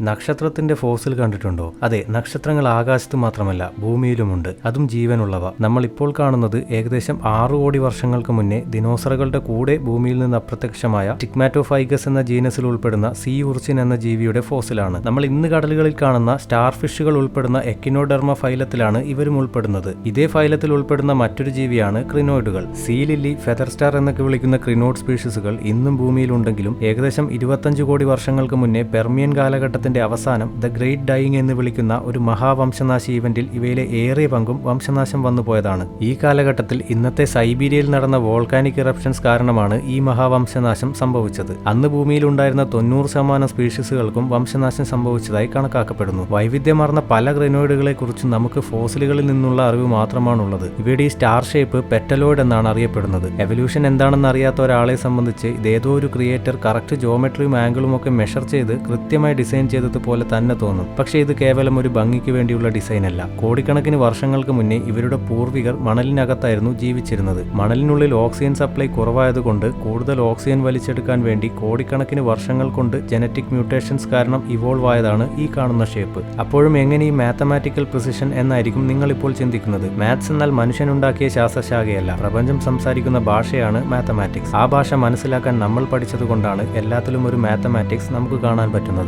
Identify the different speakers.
Speaker 1: നക്ഷത്രത്തിന്റെ ഫോസിൽ കണ്ടിട്ടുണ്ടോ? അതെ നക്ഷത്രങ്ങൾ ആകാശത്ത് മാത്രമല്ല ഭൂമിയിലുമുണ്ട്. അതും ജീവനുള്ളവ. നമ്മൾ ഇപ്പോൾ കാണുന്നത് ഏകദേശം ആറു കോടി വർഷങ്ങൾക്ക് മുന്നേ ദിനോസറുകളുടെ കൂടെ ഭൂമിയിൽ നിന്ന് അപ്രത്യക്ഷമായ ടിക്മാറ്റോഫൈഗസ് എന്ന ജീനസിൽ ഉൾപ്പെടുന്ന സീ ഉർച്ചിൻ എന്ന ജീവിയുടെ ഫോസിലാണ്. നമ്മൾ ഇന്ന് കടലുകളിൽ കാണുന്ന സ്റ്റാർ ഫിഷുകൾ ഉൾപ്പെടുന്ന എക്കിനോഡെർമ ഫൈലത്തിലാണ് ഇവരും ഉൾപ്പെടുന്നത്. ഇതേ ഫൈലത്തിൽ ഉൾപ്പെടുന്ന മറ്റൊരു ജീവിയാണ് ക്രിനോയിഡുകൾ. സീ ലില്ലി ഫെദർ സ്റ്റാർ എന്നൊക്കെ വിളിക്കുന്ന ക്രിനോഡ് സ്പീഷീസുകൾ ഇന്നും ഭൂമിയിലുണ്ടെങ്കിലും ഏകദേശം ഇരുപത്തഞ്ച് കോടി വർഷങ്ങൾക്ക് മുന്നേ പെർമിയൻ കാലഘട്ടത്തിന്റെ അവസാനം ദ ഗ്രേറ്റ് ഡൈയിങ് എന്ന് വിളിക്കുന്ന ഒരു മഹാവംശനാശി ഇവന്റിൽ ഇവയിലെ ഏറെ പങ്കും വംശനാശം വന്നുപോയതാണ് ഈ കാലഘട്ടത്തിൽ ഇന്നത്തെ സൈബീരിയയിൽ നടന്ന വോൾക്കാനിക് ഇറപ്ഷൻസ് കാരണമാണ് ഈ മഹാവംശനാശം സംഭവിച്ചത്. അന്ന് ഭൂമിയിൽ ഉണ്ടായിരുന്ന തൊണ്ണൂറ് ശതമാനം സ്പീഷീസുകൾക്കും വംശനാശം സംഭവിച്ചതായി കണക്കാക്കപ്പെടുന്നു. വൈവിധ്യമാർന്ന പല ഗ്രനോയിഡുകളെ കുറിച്ചും നമുക്ക് ഫോസിലുകളിൽ നിന്നുള്ള അറിവ് മാത്രമാണുള്ളത്. ഇവയുടെ ഈ സ്റ്റാർ ഷേപ്പ് പെറ്റലോയിഡ് എന്നാണ് അറിയപ്പെടുന്നത്. എവല്യൂഷൻ എന്താണെന്ന് അറിയാത്ത ഒരാളെ സംബന്ധിച്ച് ഇതേതോ ഒരു ക്രിയേറ്റർ കറക്റ്റ് ജോമെട്രിയും ആംഗിളും ഒക്കെ മെഷർ ചെയ്ത് കൃത്യമായി ഡിസൈൻ ചെയ്തതുപോലെ തന്നെ തോന്നും. പക്ഷേ ഇത് കേവലം ഒരു ഭംഗിക്ക് വേണ്ടിയുള്ള ഡിസൈൻ അല്ല കോടിക്കണക്കിന് വർഷങ്ങൾക്ക് മുന്നേ ഇവരുടെ പൂർവികർ മണലിനകത്തായിരുന്നു ജീവിച്ചിരുന്നത്. മണലിനുള്ളിൽ ഓക്സിജൻ സപ്ലൈ കുറവായതുകൊണ്ട് കൂടുതൽ ഓക്സിജൻ വലിച്ചെടുക്കാൻ വേണ്ടി കോടിക്കണക്കിന് വർഷങ്ങൾ കൊണ്ട് ജനറ്റിക് മ്യൂട്ടേഷൻസ് കാരണം ഇവോൾവ് ആയതാണ് ഈ കാണുന്ന ഷേപ്പ്. അപ്പോഴും എങ്ങനെ ഈ മാത്തമാറ്റിക്കൽ പ്രിസിഷൻ എന്നായിരിക്കും നിങ്ങൾ ഇപ്പോൾ ചിന്തിക്കുന്നത്. മാത്സ് എന്നാൽ മനുഷ്യനുണ്ടാക്കിയ ശാസ്ത്രശാഖയല്ല. പ്രപഞ്ചം സംസാരിക്കുന്ന ഭാഷയാണ് മാത്തമാറ്റിക്സ്. ആ ഭാഷ മനസ്സിലാക്കാൻ നമ്മൾ പഠിച്ചതുകൊണ്ടാണ് എല്ലാത്തിലും ഒരു മാത്തമാറ്റിക്സ് നമുക്ക് കാണാൻ പറ്റുന്നത്.